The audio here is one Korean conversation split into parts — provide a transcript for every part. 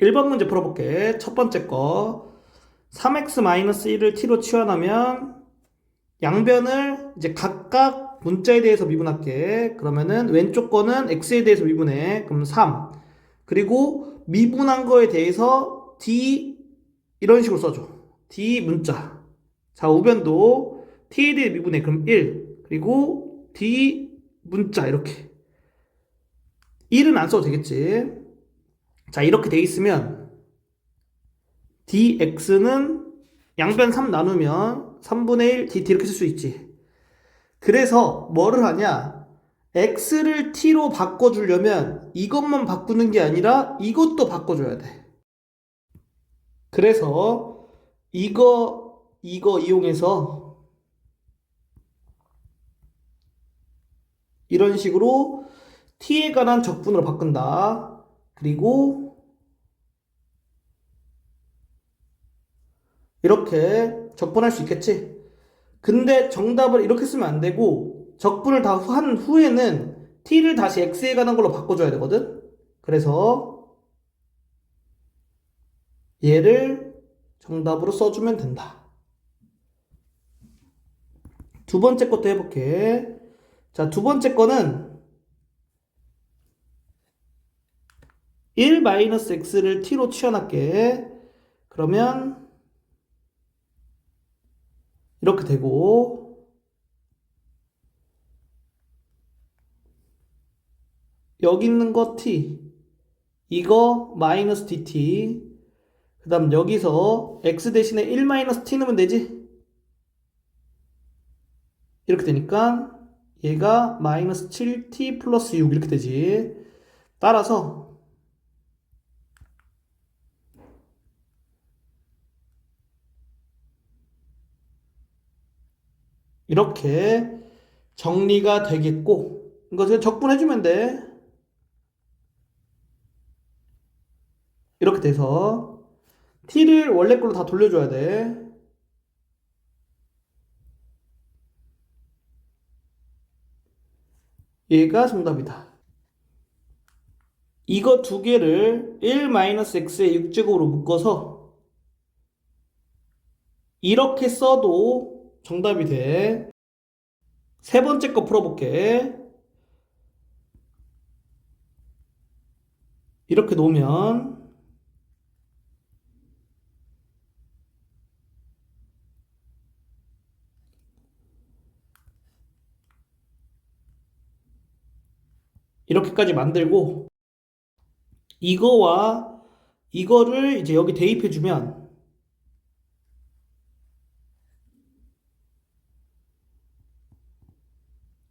1번 문제 풀어볼게. 첫 번째 거. 3x-1을 t로 치환하면 양변을 이제 각각 문자에 대해서 미분할게. 그러면은 왼쪽 거는 x에 대해서 미분해. 그럼 3. 그리고 미분한 거에 대해서 d 이런 식으로 써줘. d 문자. 자, 우변도 t에 대해 미분해. 그럼 1. 그리고 d 문자 이렇게. 1은 안 써도 되겠지. 자, 이렇게 돼 있으면 dx는 양변 3 나누면 3분의 1 dt 이렇게 쓸 수 있지. 그래서 뭐를 하냐? x를 t로 바꿔주려면 이것만 바꾸는 게 아니라 이것도 바꿔줘야 돼. 그래서 이거, 이거 이용해서 이런 식으로 t에 관한 적분으로 바꾼다. 그리고 이렇게 적분할 수 있겠지. 근데 정답을 이렇게 쓰면 안 되고 적분을 다 한 후에는 t를 다시 x에 관한 걸로 바꿔줘야 되거든. 그래서 얘를 정답으로 써주면 된다. 두 번째 것도 해볼게. 자, 두 번째 거는 1-x를 t로 치환할게. 그러면 이렇게 되고 여기 있는 거 t 이거 마이너스 dt 그 다음 여기서 x 대신에 1 마이너스 t 넣으면 되지? 이렇게 되니까 얘가 마이너스 7t 플러스 6 이렇게 되지 따라서 이렇게 정리가 되겠고 이거 그냥 적분해주면 돼. 이렇게 돼서 t를 원래 걸로 다 돌려줘야 돼. 얘가 정답이다. 이거 두 개를 1-x의 6제곱으로 묶어서 이렇게 써도 정답이 돼. 세 번째 거 풀어볼게. 이렇게 놓으면 이렇게까지 만들고 이거와 이거를 이제 여기 대입해주면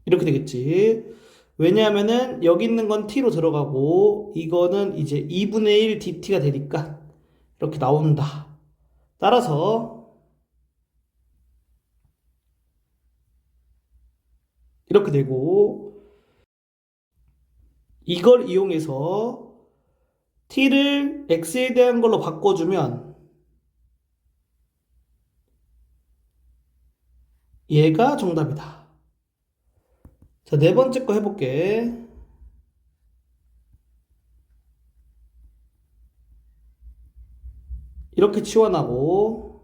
이렇게 되겠지. 왜냐하면은 여기 있는 건 t로 들어가고 이거는 이제 2분의 1 dt가 되니까 이렇게 나온다. 따라서 이렇게 되고 이걸 이용해서 t를 x에 대한 걸로 바꿔주면 얘가 정답이다. 자, 네 번째 거 해볼게. 이렇게 치환하고,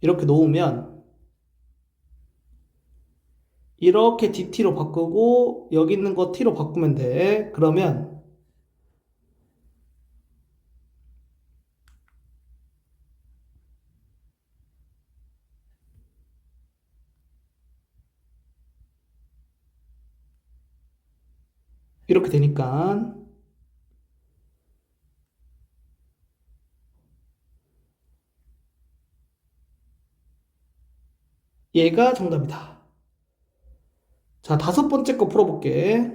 이렇게 놓으면, 이렇게 dt로 바꾸고, 여기 있는 거 t로 바꾸면 돼. 그러면, 이렇게 되니까, 얘가 정답이다. 자, 다섯 번째 거 풀어볼게.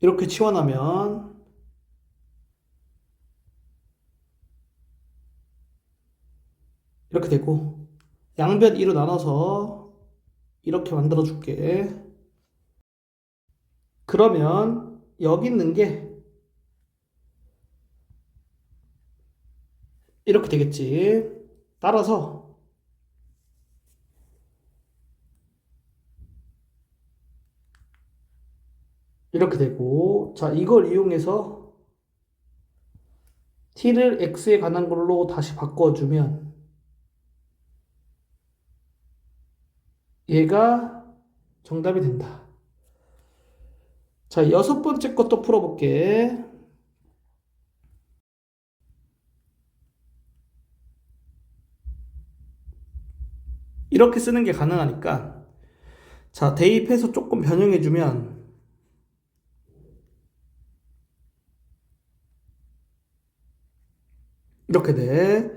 이렇게 치환하면 이렇게 되고 양변 2로 나눠서 이렇게 만들어 줄게. 그러면 여기 있는 게 이렇게 되겠지. 따라서 이렇게 되고 자 이걸 이용해서 t를 x에 관한 걸로 다시 바꿔주면 얘가 정답이 된다. 자, 여섯 번째 것도 풀어볼게. 이렇게 쓰는 게 가능하니까. 자, 대입해서 조금 변형해주면 이렇게 돼.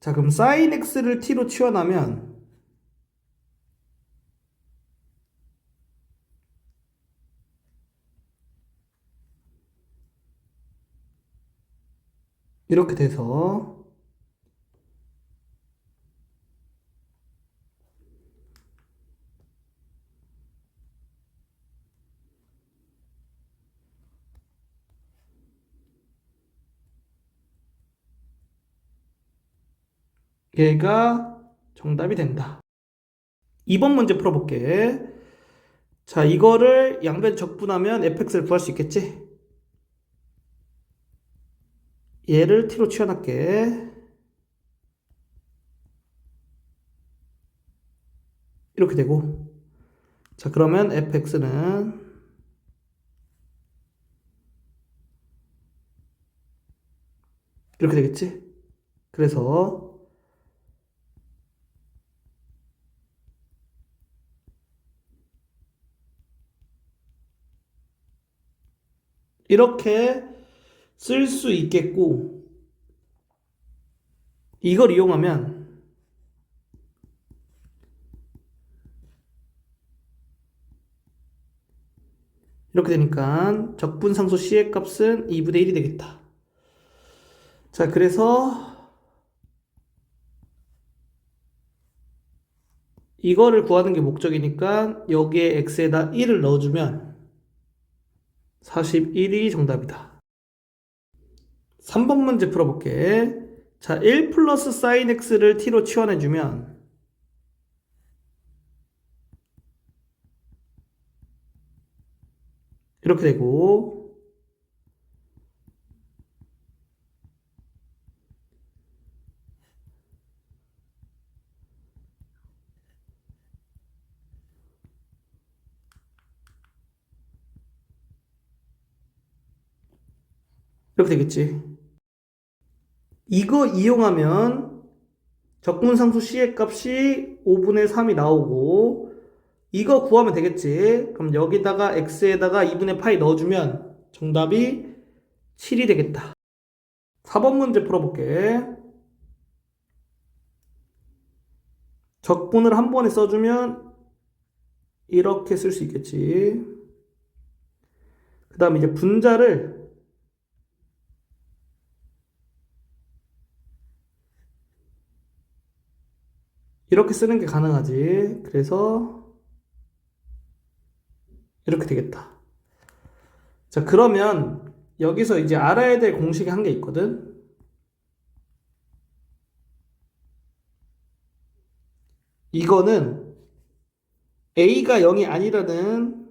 자, 그럼 sin x를 t로 치환하면 이렇게 돼서 얘가 정답이 된다. 2번 문제 풀어볼게. 자, 이거를 양변 적분하면 fx를 구할 수 있겠지? 얘를 t로 치환할게. 이렇게 되고. 자, 그러면 fx는 이렇게 되겠지? 그래서 이렇게 쓸 수 있겠고, 이걸 이용하면 이렇게 되니까 적분상수 C의 값은 2분의 1이 되겠다. 자, 그래서 이거를 구하는 게 목적이니까 여기에 x에다 1을 넣어주면 41이 정답이다. 3번 문제 풀어볼게. 자, 1 플러스 sin x를 t로 치환해주면 이렇게 되고 이렇게 되겠지. 이거 이용하면 적분상수 C의 값이 5분의 3이 나오고 이거 구하면 되겠지. 그럼 여기다가 X에다가 2분의 파이 넣어주면 정답이 7이 되겠다. 4번 문제 풀어볼게. 적분을 한 번에 써주면 이렇게 쓸 수 있겠지. 그 다음에 이제 분자를 이렇게 쓰는 게 가능하지. 그래서 이렇게 되겠다. 자, 그러면 여기서 이제 알아야 될 공식이 한개 있거든. 이거는 A가 0이 아니라는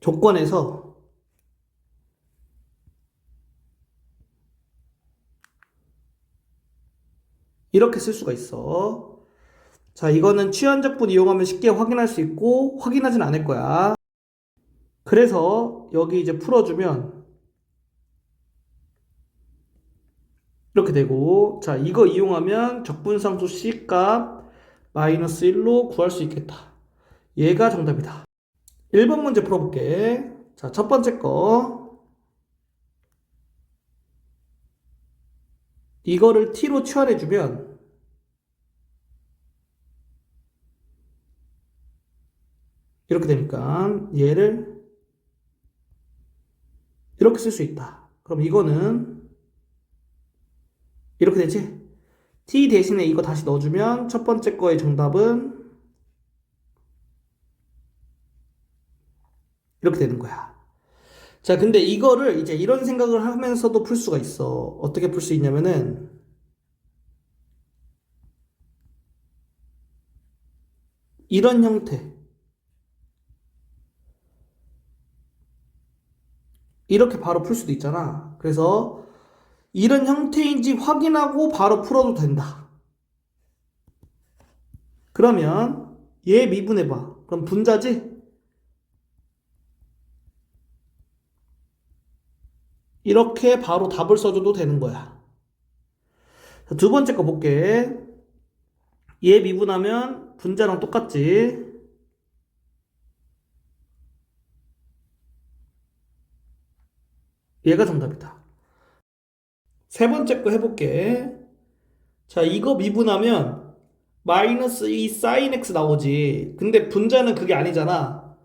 조건에서 이렇게 쓸 수가 있어. 자, 이거는 취한적분 이용하면 쉽게 확인할 수 있고 확인하진 않을 거야. 그래서 여기 이제 풀어주면 이렇게 되고 자, 이거 이용하면 적분상수 C값 마이너스 1로 구할 수 있겠다. 얘가 정답이다. 1번 문제 풀어볼게. 자, 첫 번째 거. 이거를 t로 치환해주면 이렇게 되니까 얘를 이렇게 쓸 수 있다. 그럼 이거는 이렇게 되지? t 대신에 이거 다시 넣어주면 첫 번째 거의 정답은 이렇게 되는 거야. 자, 근데 이거를 이제 이런 생각을 하면서도 풀 수가 있어. 어떻게 풀 수 있냐면은, 이런 형태. 이렇게 바로 풀 수도 있잖아. 그래서 이런 형태인지 확인하고 바로 풀어도 된다. 그러면 얘 미분해봐. 그럼 분자지? 이렇게 바로 답을 써줘도 되는 거야. 자, 두 번째 거 볼게. 얘 미분하면 분자랑 똑같지? 얘가 정답이다. 세 번째 거 해볼게. 자, 이거 미분하면 마이너스 2 sin x 나오지. 근데 분자는 그게 아니잖아.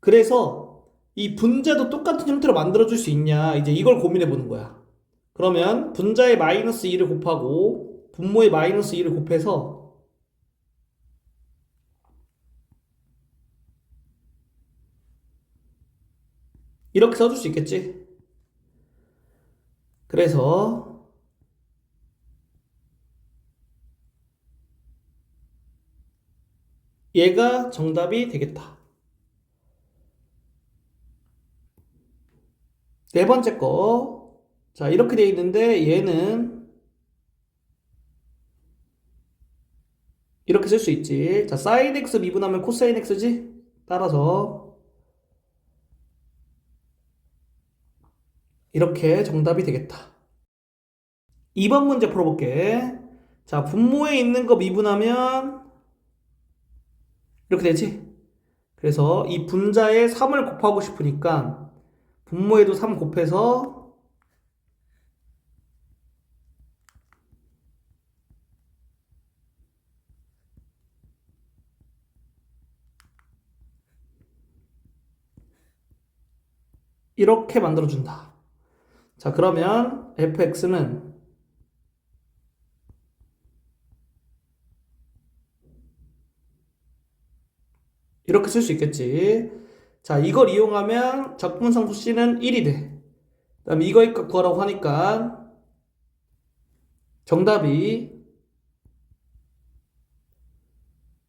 그래서 이 분자도 똑같은 형태로 만들어줄 수 있냐. 이제 이걸 고민해 보는 거야. 그러면 분자의 마이너스 2를 곱하고 분모의 마이너스 2를 곱해서 이렇게 써줄 수 있겠지? 그래서 얘가 정답이 되겠다. 네 번째 거. 자, 이렇게 돼 있는데 얘는 이렇게 쓸 수 있지. 자, sin x 미분하면 코사인 x지? 따라서 이렇게 정답이 되겠다. 2번 문제 풀어볼게. 자, 분모에 있는 거 미분하면 이렇게 되지? 그래서 이 분자에 3을 곱하고 싶으니까 분모에도 3 곱해서 이렇게 만들어준다. 자, 그러면 fx는 이렇게 쓸 수 있겠지. 자, 이걸 이용하면 적분상수 C는 1이 돼. 그 다음에 이거의 값 구하라고 하니까 정답이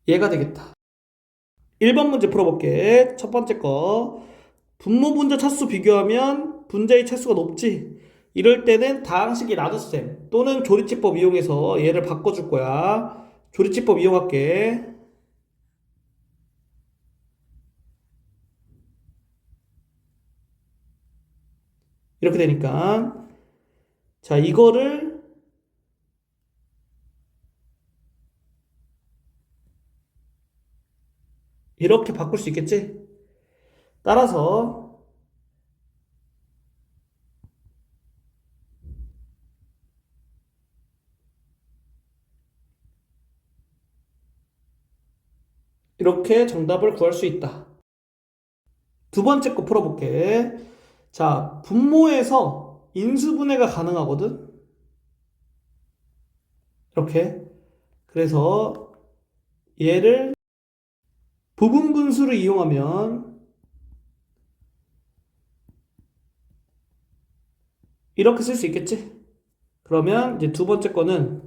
얘가 되겠다. 1번 문제 풀어볼게. 첫 번째 거. 분모 분자 차수 비교하면 분자의 차수가 높지. 이럴 때는 다항식의 나눗셈 또는 조리치법 이용해서 얘를 바꿔줄 거야. 조리치법 이용할게. 이렇게 되니까 자 이거를 이렇게 바꿀 수 있겠지? 따라서 이렇게 정답을 구할 수 있다. 두 번째 거 풀어볼게. 자, 분모에서 인수분해가 가능하거든? 이렇게. 그래서 얘를 부분 분수를 이용하면 이렇게 쓸 수 있겠지? 그러면 이제 두 번째 거는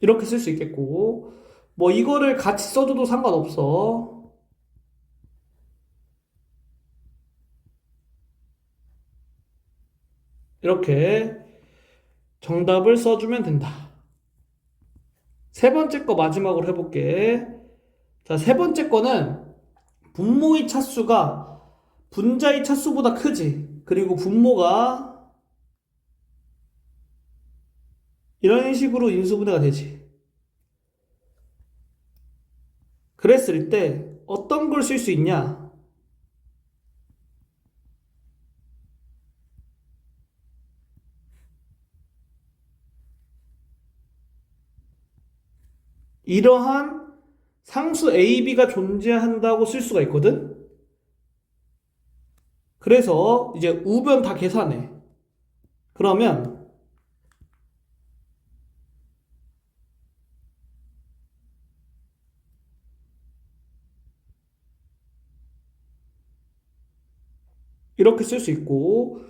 이렇게 쓸 수 있겠고, 뭐 이거를 같이 써줘도 상관없어. 이렇게 정답을 써주면 된다. 세 번째 거 마지막으로 해볼게. 자, 세 번째 거는 분모의 차수가 분자의 차수보다 크지. 그리고 분모가 이런 식으로 인수분해가 되지. 그랬을 때 어떤 걸 쓸 수 있냐? 이러한 상수 A, B가 존재한다고 쓸 수가 있거든? 그래서 이제 우변 다 계산해. 그러면 이렇게 쓸 수 있고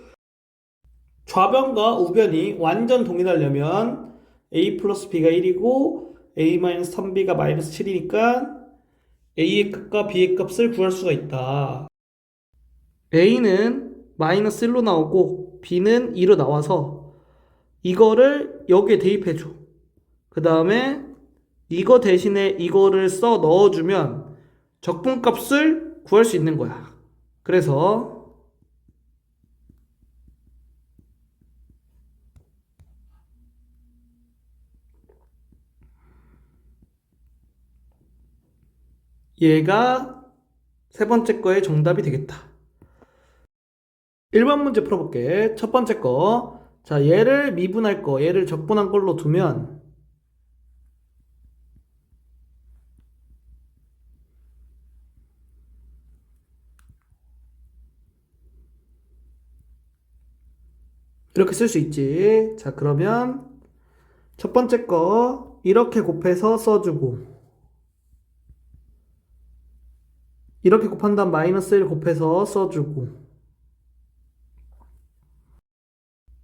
좌변과 우변이 완전 동일하려면 a 플러스 b가 1이고 a 마이너스 3b가 마이너스 7이니까 a의 값과 b의 값을 구할 수가 있다. a는 마이너스 1로 나오고 b는 2로 나와서 이거를 여기에 대입해줘. 그 다음에 이거 대신에 이거를 써 넣어주면 적분값을 구할 수 있는 거야. 그래서 얘가 세 번째 거의 정답이 되겠다. 1번 문제 풀어볼게. 첫 번째 거. 자, 얘를 미분할 거, 얘를 적분한 걸로 두면 이렇게 쓸 수 있지. 자, 그러면 첫 번째 거 이렇게 곱해서 써주고 이렇게 곱한 다음 마이너스 1 곱해서 써주고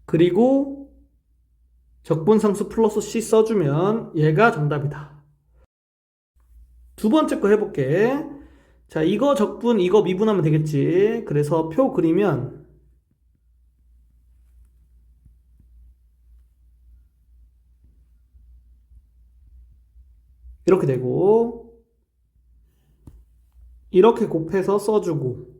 그리고 적분상수 플러스 C 써주면 얘가 정답이다. 두 번째 거 해볼게. 자, 이거 적분, 이거 미분하면 되겠지. 그래서 표 그리면 이렇게 되고 이렇게 곱해서 써주고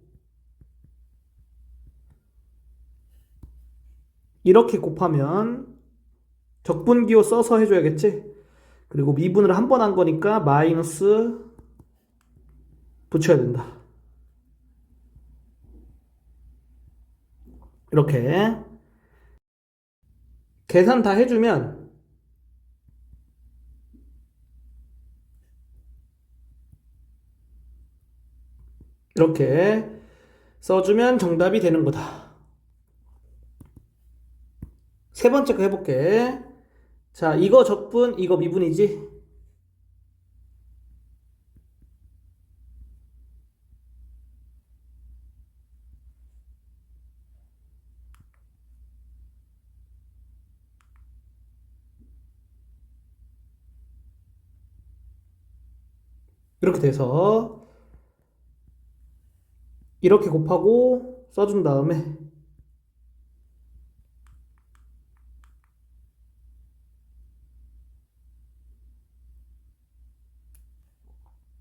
이렇게 곱하면 적분기호 써서 해줘야겠지? 그리고 미분을 한 번 한 거니까 마이너스 붙여야 된다. 이렇게 계산 다 해주면 이렇게 써주면 정답이 되는 거다. 세 번째 거 해볼게. 자, 이거 적분, 이거 미분이지? 이렇게 돼서 이렇게 곱하고 써준 다음에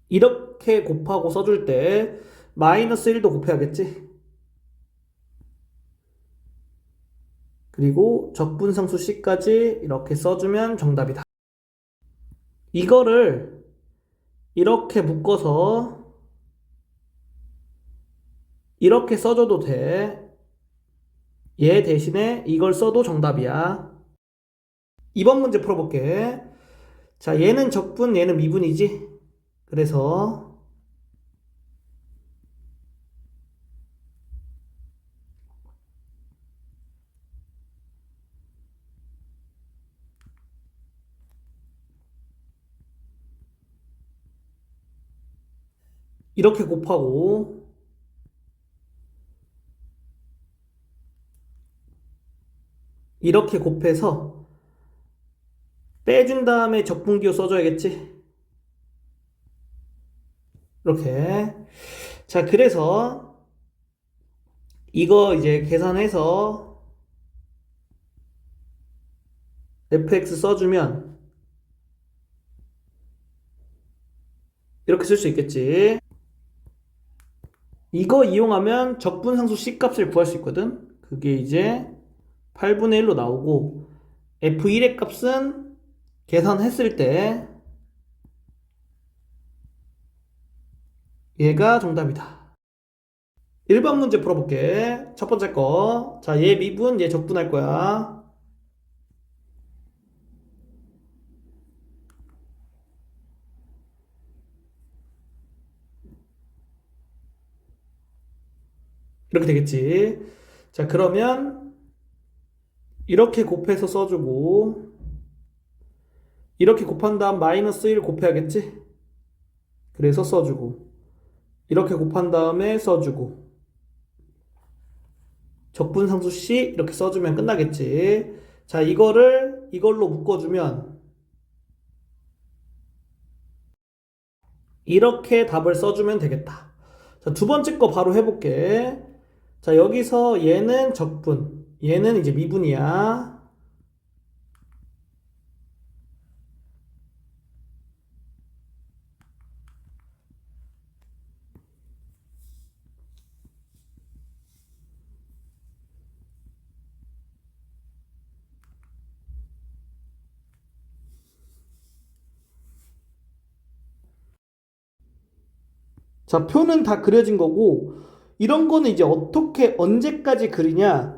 이렇게 곱하고 써줄 때 마이너스 1도 곱해야겠지? 그리고 적분상수 C까지 이렇게 써주면 정답이다. 이거를 이렇게 묶어서 이렇게 써줘도 돼. 얘 대신에 이걸 써도 정답이야. 이번 문제 풀어볼게. 자, 얘는 적분, 얘는 미분이지? 그래서 이렇게 곱하고 이렇게 곱해서 빼준 다음에 적분기호 써줘야겠지? 이렇게. 자, 그래서 이거 이제 계산해서 fx 써주면 이렇게 쓸 수 있겠지. 이거 이용하면 적분상수 C 값을 구할 수 있거든. 그게 이제 8분의 1로 나오고 f1의 값은 계산했을 때 얘가 정답이다. 1번 문제 풀어볼게. 첫 번째 거. 자, 얘 미분, 얘 적분할 거야. 이렇게 되겠지. 자, 그러면 이렇게 곱해서 써주고 이렇게 곱한 다음 마이너스 1 곱해야겠지? 그래서 써주고 이렇게 곱한 다음에 써주고 적분상수 C 이렇게 써주면 끝나겠지. 자, 이거를 이걸로 묶어주면 이렇게 답을 써주면 되겠다. 자, 두 번째 거 바로 해볼게. 자, 여기서 얘는 적분, 얘는 이제 미분이야. 자, 표는 다 그려진 거고, 이런 거는 이제 어떻게, 언제까지 그리냐?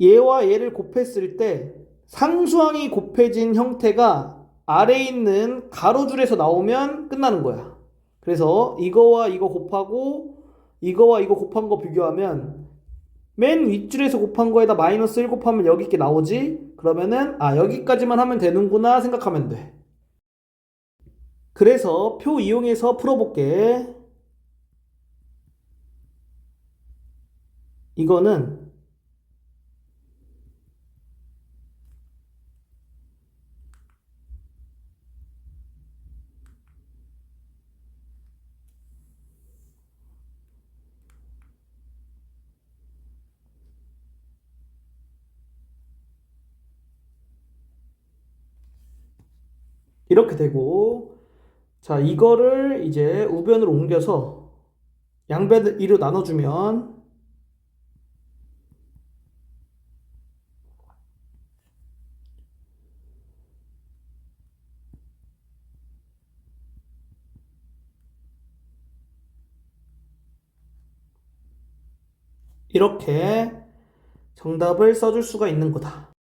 얘와 얘를 곱했을 때 상수항이 곱해진 형태가 아래에 있는 가로줄에서 나오면 끝나는 거야. 그래서 이거와 이거 곱하고 이거와 이거 곱한 거 비교하면 맨 윗줄에서 곱한 거에다 마이너스 1 곱하면 여기 있게 나오지? 그러면은 아 여기까지만 하면 되는구나 생각하면 돼. 그래서 표 이용해서 풀어볼게. 이거는 이렇게 되고 자 이거를 이제 우변으로 옮겨서 양변을 2로 나눠주면 이렇게 정답을 써줄 수가 있는 거다.